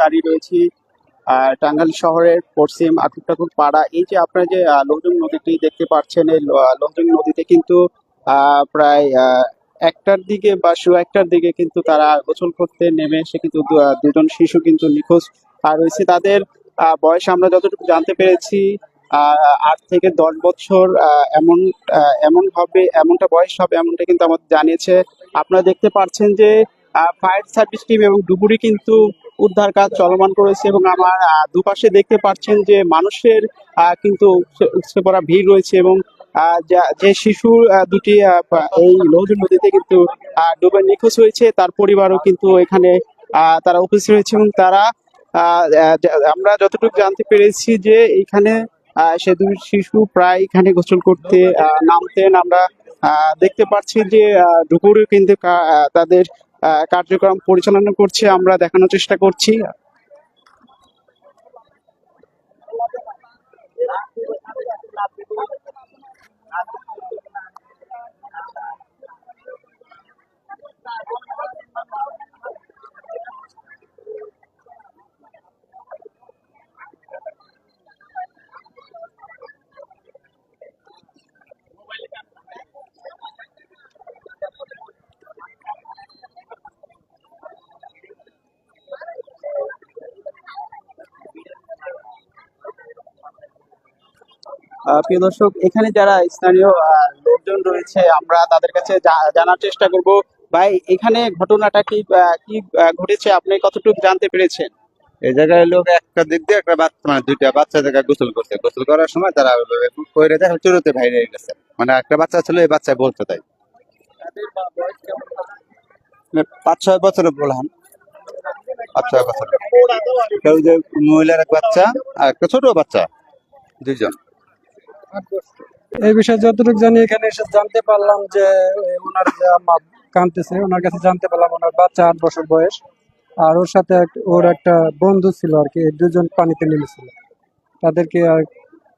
দাঁড়িয়ে রয়েছি টাঙ্গাইল শহরের পশ্চিম আকুট টাকুট পাড়া। এই যে আপনারা যে লৌজং নদীটি দেখতে পাচ্ছেন, এই ল- লৌজং নদীতে কিন্তু প্রায় একটার দিকে বা শো একটার দিকে কিন্তু তারা গোসল করতে নেমে এসে কিন্তু দুজন শিশু কিন্তু নিখোঁজ আর রয়েছে। তাদের বয়স আমরা যতটুকু জানতে পেরেছি আট থেকে দশ বছর এমন এমন হবে, এমনটা বয়স হবে, এমনটা কিন্তু আমাদের জানিয়েছে। আপনারা দেখতে পাচ্ছেন যে ফায়ার সার্ভিস টিম এবং ডুবুরি কিন্তু উদ্ধার কাজ চলমান করেছে এবং আমার দুপাশে দেখতে পাচ্ছেন যে মানুষের কিন্তু উপচে- পড়া ভিড় রয়েছে এবং যা- শিশু দুটি এই লৌজ নদীতে কিন্তু ডুবে নিখোঁজ হয়েছে তার পরিবারও কিন্তু এখানে তারা উপস্থিত হয়েছে এবং তারা আমরা যতটুকু জানতে পেরেছি যে এখানে সে দুই শিশু প্রায় এখানে গোসল করতে নামতেন। আমরা দেখতে পাচ্ছি যে আহ, ডুবুরি কিন্তু তাদের কার্যক্রম পরিচালনা করছে আমরা দেখানোর চেষ্টা করছি। প্রিয় দর্শক, এখানে যারা স্থানীয় লোকজন রয়েছে, আমরা তাদের কাছে জানার চেষ্টা করব। ভাই, এখানে ঘটনাটা কি কি ঘটেছে? আপনি কতটুকু জানতে পেরেছেন? এই জায়গায় লোক একটা দিক দিয়ে, একটা বাচ্চা মানে দুইটা বাচ্চা জায়গায় গোসল করছে। গোসল করার সময় তারা কইরে দেখে চুরোতে বাইরে গেছে। মানে একটা বাচ্চা ছিল, এই বাচ্চা বলতে তাই। মানে পাঁচ, ছয় বছরের বললাম। পাঁচ মহিলার এক বাচ্চা আর একটা ছোট বাচ্চা, দুইজন। এই বিষয়ে যতটুকু জানি এখানে এসে জানতে পারলাম যে ওনার যে আম্মা কাঁদতেছে ওনার কাছে জানতে পারলাম ওনার বাচ্চা আট বছর বয়স। আর ওর সাথে ওর একটা বন্ধু ছিল আর কি দুজন পানিতে নেমেছিল। তাদেরকে আর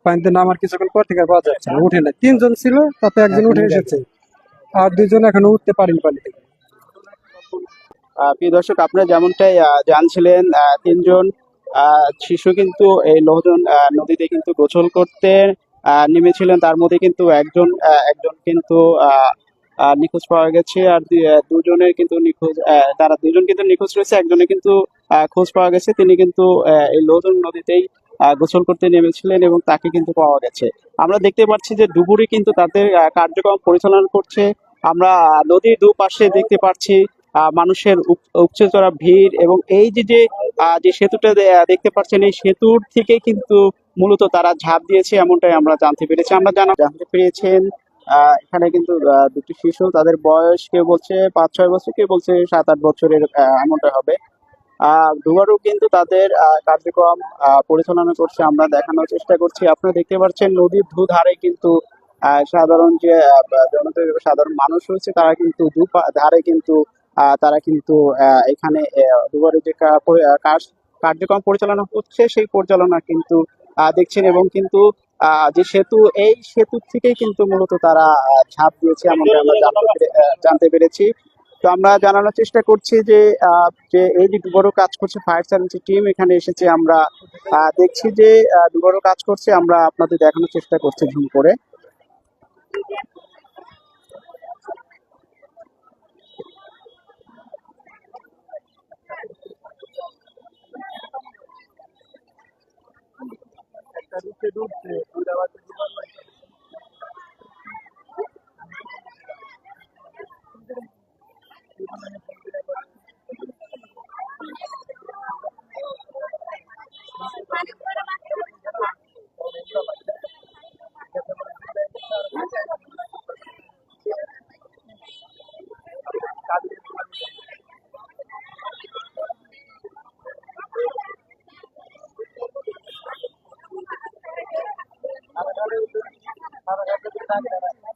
পানিতে নামার কিছুক্ষণ পর থেকে পাওয়া যাচ্ছে না উঠে না তিনজন ছিল তাতে একজন উঠে এসেছে। আর দুজন এখনও উঠতে পারেনি পানি থেকে প্রিয় দর্শক আপনারা যেমনটাই জানছিলেন আহ, তিনজন আহ, শিশু কিন্তু এই লোহজন নদীতে কিন্তু গোসল করতে নেমেছিলেন। তার মধ্যে কিন্তু একজন একজন কিন্তু নিখোঁজ পাওয়া গেছে। আর দুজনের কিন্তু নিখোঁজ তারা দুজন কিন্তু নিখোঁজ রয়েছে, একজনের কিন্তু খোঁজ পাওয়া গেছে। তিনি কিন্তু এই লোহজন নদীতেই গোসল করতে নেমেছিলেন এবং তাকে কিন্তু পাওয়া গেছে। আমরা দেখতে পাচ্ছি যে ডুবুরি কিন্তু তাদের কার্যক্রম পরিচালনা করছে। আমরা নদীর দুপাশে দেখতে পাচ্ছি মানুষের উপ- উপচে ভিড় এবং এই যে যে সেতুটা দেখতে পাচ্ছেন, এই সেতুর থেকে কিন্তু মূলত তারা ঝাঁপ দিয়েছে, এমনটাই আমরা জানতে পেরেছি। আমরা জানা জানতে পেরেছেন এখানে কিন্তু দুটি শিশু, তাদের বয়স কেউ বলছে পাঁচ ছয় বছর, কেউ বলছে সাত আট বছরের এমনটা হবে। ডুবারু কিন্তু তাদের কার্যক্রম পরিচালনা করছে, আমরা দেখানোর চেষ্টা করছি। আপনারা দেখতে পাচ্ছেন নদীর দুধারে কিন্তু সাধারণ যে জনতা সাধারণ মানুষ রয়েছে, তারা কিন্তু দু ধারে কিন্তু তারা কিন্তু এখানে দুবারের যে কার্যক্রম পরিচালনা হচ্ছে, সেই পরিচালনা কিন্তু দেখছেন এবং কিন্তু যে সেতু, এই সেতু থেকেই কিন্তু মূলত তারা ঝাঁপ দিয়েছে এমনটা আমরা জানতে পেরেছি। তো আমরা জানানোর চেষ্টা করছি যে যে এই যে ডুবারো কাজ করছে ফায়ার সার্ভিসের টিম, এখানে এসেছে আমরা দেখছি যে ডুবারো কাজ করছে, আমরা আপনাদের দেখানোর চেষ্টা করছি ঝুম করে। dute dute ura bat Gracias. ಬರ್ತಾರ.